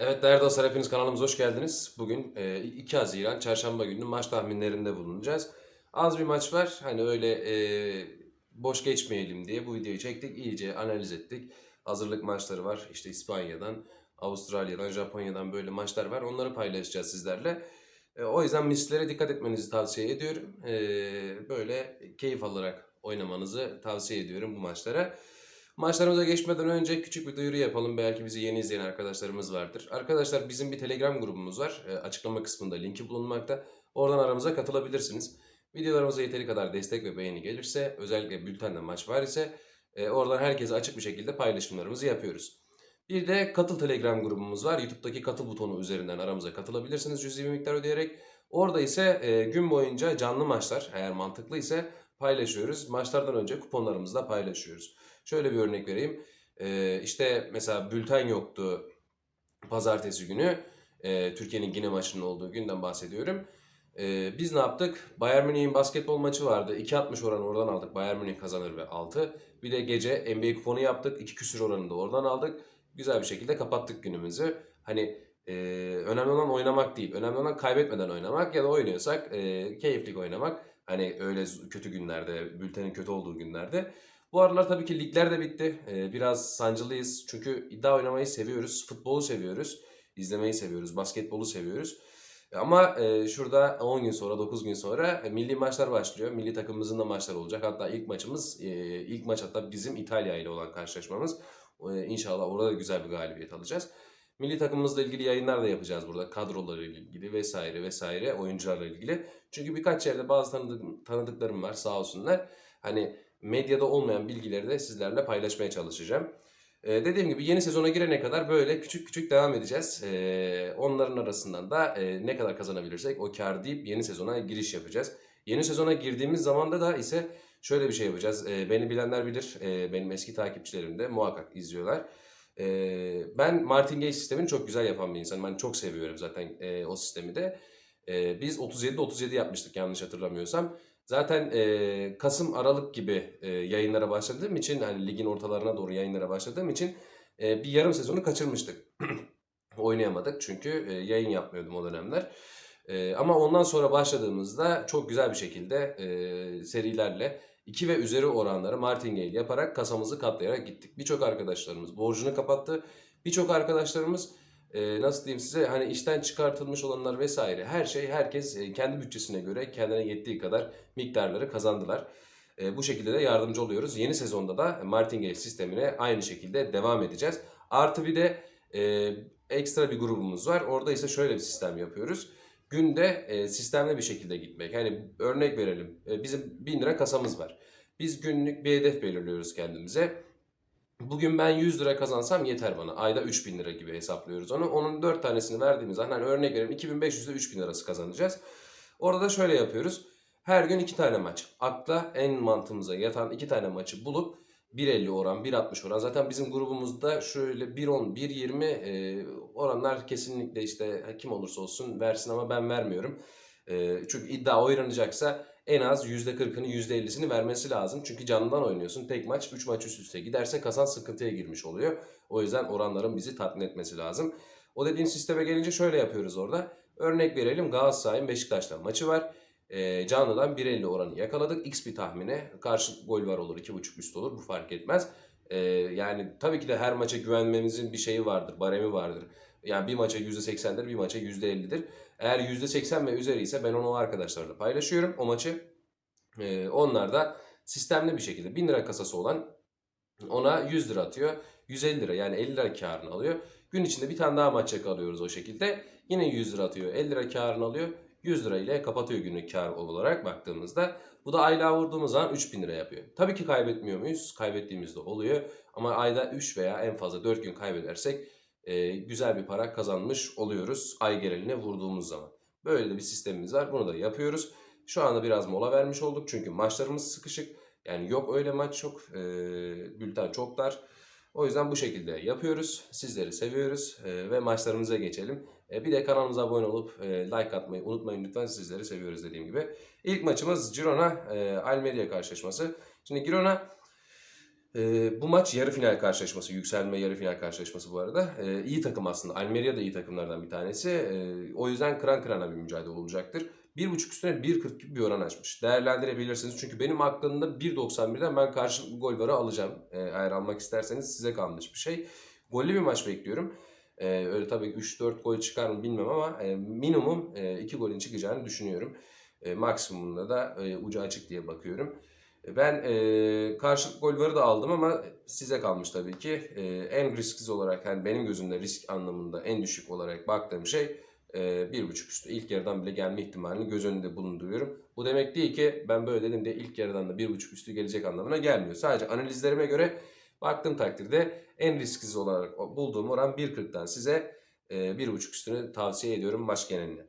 Evet değerli dostlar hepiniz kanalımıza hoş geldiniz. Bugün e, 2 Haziran Çarşamba günü maç tahminlerinde bulunacağız. Az bir maç var. Hani öyle e, boş geçmeyelim diye bu videoyu çektik. İyice analiz ettik. Hazırlık maçları var. İşte İspanya'dan, Avustralya'dan, Japonya'dan böyle maçlar var. Onları paylaşacağız sizlerle. E, o yüzden mislere dikkat etmenizi tavsiye ediyorum. E, böyle keyif alarak oynamanızı tavsiye ediyorum bu maçlara. Maçlarımıza geçmeden önce küçük bir duyuru yapalım. Belki bizi yeni izleyen arkadaşlarımız vardır. Arkadaşlar bizim bir Telegram grubumuz var. E, açıklama kısmında linki bulunmakta. Oradan aramıza katılabilirsiniz. Videolarımıza yeteri kadar destek ve beğeni gelirse, özellikle bültende maç var ise e, oradan herkese açık bir şekilde paylaşımlarımızı yapıyoruz. Bir de katıl Telegram grubumuz var. YouTube'daki katıl butonu üzerinden aramıza katılabilirsiniz cüzi bir miktar ödeyerek. Orada ise e, gün boyunca canlı maçlar eğer mantıklı ise paylaşıyoruz. Maçlardan önce kuponlarımızı da paylaşıyoruz. Şöyle bir örnek vereyim. Ee, işte mesela bülten yoktu pazartesi günü. Ee, Türkiye'nin Gine maçının olduğu günden bahsediyorum. Ee, biz ne yaptık? Bayern Münih'in basketbol maçı vardı. 2.60 oranı oradan aldık. Bayern Münih kazanır ve 6. Bir de gece NBA kuponu yaptık. 2 küsür oranını da oradan aldık. Güzel bir şekilde kapattık günümüzü. Hani e, önemli olan oynamak değil. Önemli olan kaybetmeden oynamak ya da oynuyorsak e, keyiflik oynamak. Hani öyle kötü günlerde, bültenin kötü olduğu günlerde. Bu aralar tabii ki ligler de bitti. Ee, biraz sancılıyız. Çünkü iddia oynamayı seviyoruz. Futbolu seviyoruz. izlemeyi seviyoruz. Basketbolu seviyoruz. Ama e, şurada 10 gün sonra, 9 gün sonra e, milli maçlar başlıyor. Milli takımımızın da maçları olacak. Hatta ilk maçımız, e, ilk maç hatta bizim İtalya ile olan karşılaşmamız. E, inşallah orada da güzel bir galibiyet alacağız. Milli takımımızla ilgili yayınlar da yapacağız burada. Kadrolarıyla ilgili vesaire vesaire oyuncularla ilgili. Çünkü birkaç yerde bazı tanıdık, tanıdıklarım var sağ olsunlar. Hani medyada olmayan bilgileri de sizlerle paylaşmaya çalışacağım. Ee, dediğim gibi yeni sezona girene kadar böyle küçük küçük devam edeceğiz. Ee, onların arasından da e, ne kadar kazanabilirsek o kar deyip yeni sezona giriş yapacağız. Yeni sezona girdiğimiz zamanda da ise şöyle bir şey yapacağız. Ee, beni bilenler bilir, ee, benim eski takipçilerim de muhakkak izliyorlar. Ee, ben martingale sistemini çok güzel yapan bir insanım. Ben çok seviyorum zaten e, o sistemi de. Ee, biz 37'de 37 yapmıştık yanlış hatırlamıyorsam. Zaten e, Kasım Aralık gibi e, yayınlara başladığım için hani ligin ortalarına doğru yayınlara başladığım için e, bir yarım sezonu kaçırmıştık. Oynayamadık çünkü e, yayın yapmıyordum o dönemler. E, ama ondan sonra başladığımızda çok güzel bir şekilde e, serilerle 2 ve üzeri oranları martingale yaparak kasamızı katlayarak gittik. Birçok arkadaşlarımız borcunu kapattı. Birçok arkadaşlarımız e, nasıl diyeyim size hani işten çıkartılmış olanlar vesaire her şey herkes e, kendi bütçesine göre kendine yettiği kadar miktarları kazandılar. E, bu şekilde de yardımcı oluyoruz. Yeni sezonda da martingale sistemine aynı şekilde devam edeceğiz. Artı bir de e, ekstra bir grubumuz var. Orada ise şöyle bir sistem yapıyoruz. Günde e, sistemli bir şekilde gitmek. Hani örnek verelim. E, bizim 1000 lira kasamız var. Biz günlük bir hedef belirliyoruz kendimize. Bugün ben 100 lira kazansam yeter bana. Ayda 3000 lira gibi hesaplıyoruz onu. Onun 4 tanesini verdiğimiz zaman hani örnek verelim 2500 ile 3000 arası kazanacağız. Orada da şöyle yapıyoruz. Her gün 2 tane maç. Akla en mantığımıza yatan 2 tane maçı bulup 1.50 oran, 1.60 oran. Zaten bizim grubumuzda şöyle 1.10, 1.20 e, oranlar kesinlikle işte kim olursa olsun versin ama ben vermiyorum. E, çünkü iddia oynanacaksa en az %40'ını %50'sini vermesi lazım. Çünkü canlıdan oynuyorsun. Tek maç 3 maç üst üste giderse kazan sıkıntıya girmiş oluyor. O yüzden oranların bizi tatmin etmesi lazım. O dediğim sisteme gelince şöyle yapıyoruz orada. Örnek verelim Galatasaray'ın Beşiktaş'tan maçı var. E, canlıdan 1.50 oranı yakaladık. X bir tahmine. Karşı gol var olur. 2.5 üst olur. Bu fark etmez. E, yani tabii ki de her maça güvenmemizin bir şeyi vardır. Baremi vardır. Yani bir maça %80'dir, bir maça %50'dir. Eğer %80 ve üzeri ise ben onu o arkadaşlarla paylaşıyorum o maçı. Ee, onlar da sistemli bir şekilde 1000 lira kasası olan ona 100 lira atıyor. 150 lira yani 50 lira karını alıyor. Gün içinde bir tane daha maç yakalıyoruz o şekilde. Yine 100 lira atıyor. 50 lira karını alıyor. 100 lira ile kapatıyor günlük kar olarak baktığımızda. Bu da aylığa vurduğumuz zaman 3000 lira yapıyor. Tabii ki kaybetmiyor muyuz? Kaybettiğimizde oluyor. Ama ayda 3 veya en fazla 4 gün kaybedersek e, güzel bir para kazanmış oluyoruz ay geneline vurduğumuz zaman. Böyle de bir sistemimiz var. Bunu da yapıyoruz. Şu anda biraz mola vermiş olduk çünkü maçlarımız sıkışık. Yani yok öyle maç çok, e, bülten çok dar. O yüzden bu şekilde yapıyoruz. Sizleri seviyoruz e, ve maçlarımıza geçelim. E, bir de kanalımıza abone olup e, like atmayı unutmayın lütfen. Sizleri seviyoruz dediğim gibi. İlk maçımız Girona e, Almeria karşılaşması. Şimdi Girona Ee, bu maç yarı final karşılaşması, yükselme yarı final karşılaşması bu arada. Ee, iyi takım aslında. Almeria da iyi takımlardan bir tanesi. Ee, o yüzden kıran kırana bir mücadele olacaktır. 1.5 üstüne 1.40 gibi bir oran açmış. Değerlendirebilirsiniz. Çünkü benim aklımda 1.91'den ben karşılıklı gol varı alacağım. Ee, eğer almak isterseniz size kalmış bir şey. Gollü bir maç bekliyorum. Ee, öyle tabii 3-4 gol çıkar mı bilmem ama e, minimum 2 golün çıkacağını düşünüyorum. E, maksimumda da e, ucu açık diye bakıyorum. E, Ben e, karşılık gol varı da aldım ama size kalmış tabii ki. E, en risksiz olarak yani benim gözümde risk anlamında en düşük olarak baktığım şey e, bir buçuk üstü. İlk yarıdan bile gelme ihtimalini göz önünde bulunduruyorum. Bu demek değil ki ben böyle dedim diye ilk yarıdan da bir buçuk üstü gelecek anlamına gelmiyor. Sadece analizlerime göre baktığım takdirde en risksiz olarak bulduğum oran 1.40'dan size e, bir buçuk üstünü tavsiye ediyorum maç geneline.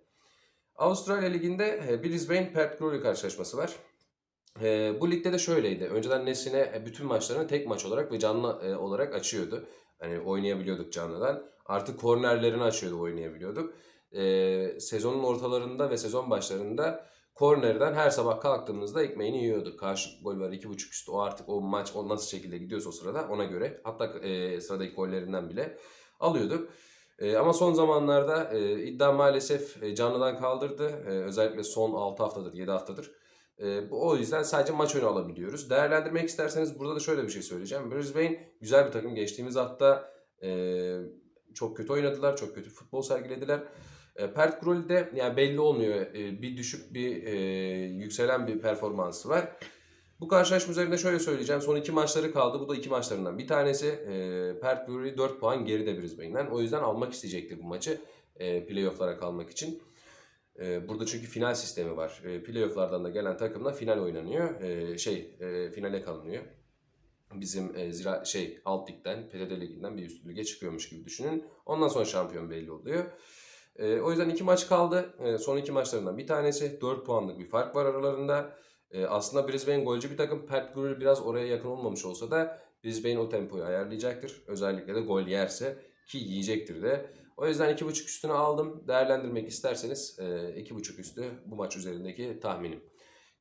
Avustralya Ligi'nde Brisbane Perth Glory karşılaşması var. E, bu ligde de şöyleydi. Önceden Nesine e, bütün maçlarını tek maç olarak ve canlı e, olarak açıyordu. Hani oynayabiliyorduk canlıdan. Artık kornerlerini açıyordu oynayabiliyorduk. E, sezonun ortalarında ve sezon başlarında kornerden her sabah kalktığımızda ekmeğini yiyorduk. Karşı gol var 2.5 üstü. O artık o maç o nasıl şekilde gidiyorsa o sırada ona göre hatta e, sıradaki gollerinden bile alıyorduk. E, ama son zamanlarda e, iddia maalesef e, canlıdan kaldırdı. E, özellikle son 6 haftadır, 7 haftadır. E, bu- o yüzden sadece maç önü alabiliyoruz. Değerlendirmek isterseniz burada da şöyle bir şey söyleyeceğim. Brisbane güzel bir takım. Geçtiğimiz hafta e, çok kötü oynadılar, çok kötü futbol sergilediler. E, Perth Glory'de yani belli olmuyor. E, bir düşük bir e, yükselen bir performansı var. Bu karşılaşma üzerinde şöyle söyleyeceğim. Son iki maçları kaldı. Bu da iki maçlarından bir tanesi. E, Perth Glory 4 puan geride Brisbane'den. O yüzden almak isteyecektir bu maçı. E, playoff'lara kalmak için. E, burada çünkü final sistemi var. E, playoff'lardan da gelen takımla final oynanıyor. E, şey e, finale kalınıyor. Bizim e, zira şey alt ligden, PTT liginden bir üst lige çıkıyormuş gibi düşünün. Ondan sonra şampiyon belli oluyor. O yüzden iki maç kaldı. Son iki maçlarından bir tanesi 4 puanlık bir fark var aralarında. Aslında Brisbane golcü bir takım. Perth Glory biraz oraya yakın olmamış olsa da Brisbane o tempoyu ayarlayacaktır. Özellikle de gol yerse ki yiyecektir de. O yüzden 2.5 üstüne aldım. Değerlendirmek isterseniz e, 2.5 üstü bu maç üzerindeki tahminim.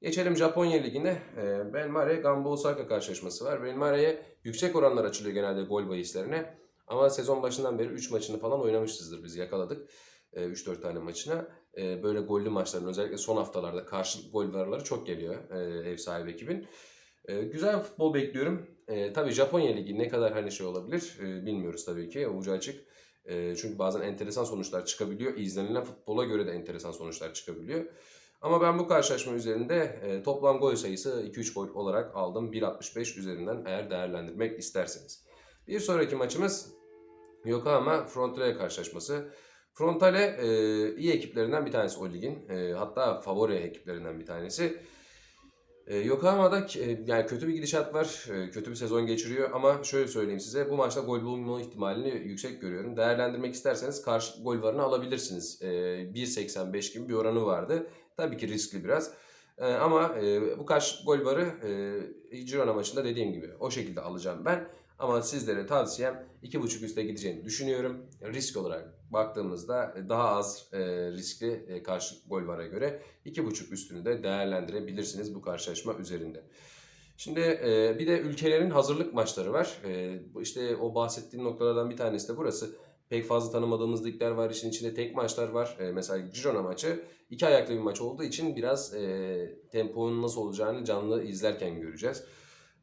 Geçelim Japonya Ligi'ne. E, Belmare Gamba Osaka karşılaşması var. Belmare'ye yüksek oranlar açılıyor genelde gol bahislerine. Ama sezon başından beri 3 maçını falan oynamışızdır biz yakaladık. E, 3-4 tane maçına. E, böyle gollü maçların özellikle son haftalarda karşılık gol varları çok geliyor e, ev sahibi ekibin. E, güzel futbol bekliyorum. E, tabii Japonya Ligi ne kadar hani şey olabilir e, bilmiyoruz tabii ki. Ucu açık. E, çünkü bazen enteresan sonuçlar çıkabiliyor. İzlenilen futbola göre de enteresan sonuçlar çıkabiliyor. Ama ben bu karşılaşma üzerinde e, toplam gol sayısı 2-3 gol olarak aldım. 1.65 üzerinden eğer değerlendirmek isterseniz. Bir sonraki maçımız Yokohama Frontale karşılaşması. Frontale e, iyi ekiplerinden bir tanesi o ligin. E, hatta favori ekiplerinden bir tanesi. E, Yokohama'da e, yani kötü bir gidişat var. E, kötü bir sezon geçiriyor ama şöyle söyleyeyim size bu maçta gol bulma ihtimalini yüksek görüyorum. Değerlendirmek isterseniz karşı gol varını alabilirsiniz. E, 1.85 gibi bir oranı vardı. Tabii ki riskli biraz. E, ama e, bu karşı gol varı e, Girona maçında dediğim gibi o şekilde alacağım ben. Ama sizlere tavsiyem 2.5 üste gideceğini düşünüyorum. Risk olarak baktığımızda daha az e, riskli e, karşı gol vara göre 2.5 üstünü de değerlendirebilirsiniz bu karşılaşma üzerinde. Şimdi e, bir de ülkelerin hazırlık maçları var. E, işte o bahsettiğim noktalardan bir tanesi de burası. Pek fazla tanımadığımız ligler var. İşin içinde tek maçlar var. E, mesela Girona maçı iki ayaklı bir maç olduğu için biraz e, temponun nasıl olacağını canlı izlerken göreceğiz.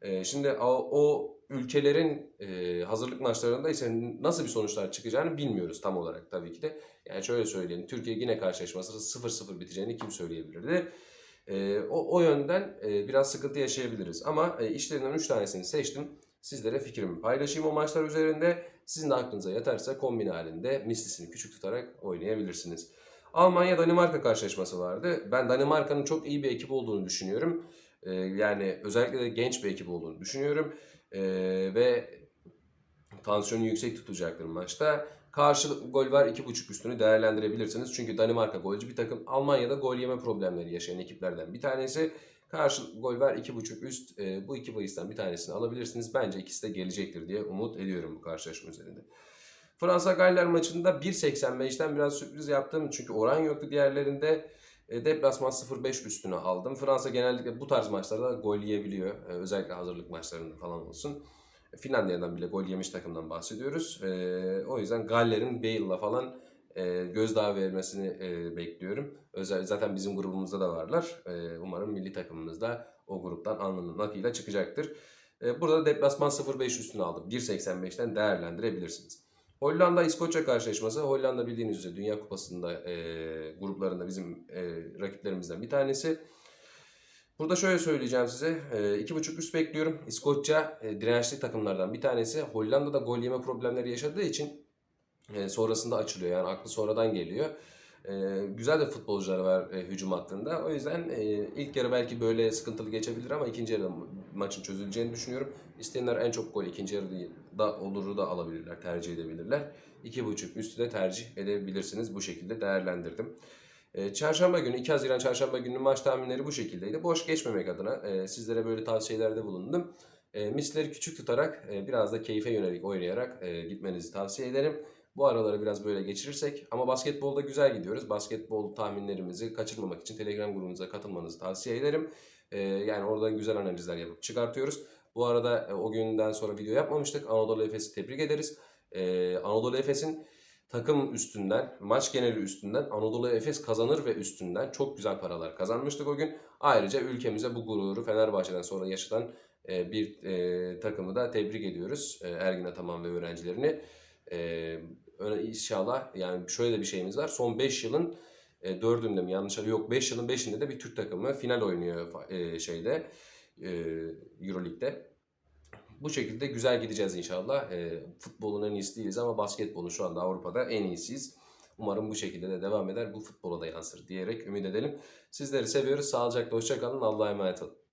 E, şimdi o, o ülkelerin e, hazırlık maçlarında ise nasıl bir sonuçlar çıkacağını bilmiyoruz tam olarak tabii ki de. Yani şöyle söyleyeyim. Türkiye yine karşılaşması 0-0 biteceğini kim söyleyebilirdi? E, o, o yönden e, biraz sıkıntı yaşayabiliriz. Ama e, işlerinden 3 tanesini seçtim. Sizlere fikrimi paylaşayım o maçlar üzerinde. Sizin de aklınıza yatarsa kombin halinde mislisini küçük tutarak oynayabilirsiniz. Almanya-Danimarka karşılaşması vardı. Ben Danimarka'nın çok iyi bir ekip olduğunu düşünüyorum. E, yani özellikle de genç bir ekip olduğunu düşünüyorum. E, ve tansiyonu yüksek tutacaktır maçta. Karşı gol var 2.5 üstünü değerlendirebilirsiniz. Çünkü Danimarka golcü bir takım. Almanya'da gol yeme problemleri yaşayan ekiplerden bir tanesi. Karşı gol var 2.5 üst. E, bu iki bahisten bir tanesini alabilirsiniz. Bence ikisi de gelecektir diye umut ediyorum bu karşılaşma üzerinde. Fransa Galler maçında 1.85'ten biraz sürpriz yaptım. Çünkü oran yoktu diğerlerinde. E, deplasman 0-5 üstüne aldım. Fransa genellikle bu tarz maçlarda gol yiyebiliyor. E, özellikle hazırlık maçlarında falan olsun. Finlandiya'dan bile gol yemiş takımdan bahsediyoruz. E, o yüzden Galler'in Bale'la falan e, gözdağı vermesini e, bekliyorum. Özel, zaten bizim grubumuzda da varlar. E, umarım milli takımımız da o gruptan alnının akıyla çıkacaktır. E, burada deplasman 0-5 üstüne aldım. 1.85'ten değerlendirebilirsiniz. Hollanda İskoçya karşılaşması. Hollanda bildiğiniz üzere Dünya Kupası'nda e, gruplarında bizim e, rakiplerimizden bir tanesi. Burada şöyle söyleyeceğim size. E, iki buçuk üst bekliyorum. İskoçya e, dirençli takımlardan bir tanesi. Hollanda'da gol yeme problemleri yaşadığı için e, sonrasında açılıyor. Yani aklı sonradan geliyor. E, güzel de futbolcular var e, hücum hattında. O yüzden e, ilk yarı belki böyle sıkıntılı geçebilir ama ikinci yarıda ma- maçın çözüleceğini düşünüyorum. İsteyenler en çok gol ikinci yarıda oluru da alabilirler, tercih edebilirler. 2.5 üstü de tercih edebilirsiniz. Bu şekilde değerlendirdim. E, Çarşamba günü 2 Haziran Çarşamba günü maç tahminleri bu şekildeydi. Boş geçmemek adına e, sizlere böyle tavsiyelerde bulundum. E, misleri küçük tutarak e, biraz da keyfe yönelik oynayarak e, gitmenizi tavsiye ederim. Bu araları biraz böyle geçirirsek ama basketbolda güzel gidiyoruz. Basketbol tahminlerimizi kaçırmamak için Telegram grubumuza katılmanızı tavsiye ederim. E, yani oradan güzel analizler yapıp çıkartıyoruz. Bu arada e, o günden sonra video yapmamıştık. Anadolu Efes'i tebrik ederiz. E, Anadolu Efes'in takım üstünden, maç geneli üstünden Anadolu Efes kazanır ve üstünden çok güzel paralar kazanmıştık o gün. Ayrıca ülkemize bu gururu Fenerbahçe'den sonra yaşatan e, bir e, takımı da tebrik ediyoruz. E, Ergin Ataman ve öğrencilerini. E, öyle inşallah yani şöyle bir şeyimiz var. Son 5 yılın e, 4'ünde mi yanlış yok 5 yılın 5'inde de bir Türk takımı final oynuyor e, şeyde e, Euroleague'de. Bu şekilde güzel gideceğiz inşallah. E, futbolun en iyisi değiliz ama basketbolun şu anda Avrupa'da en iyisiyiz. Umarım bu şekilde de devam eder. Bu futbola da yansır diyerek ümit edelim. Sizleri seviyoruz. Sağlıcakla hoşçakalın. Allah'a emanet olun.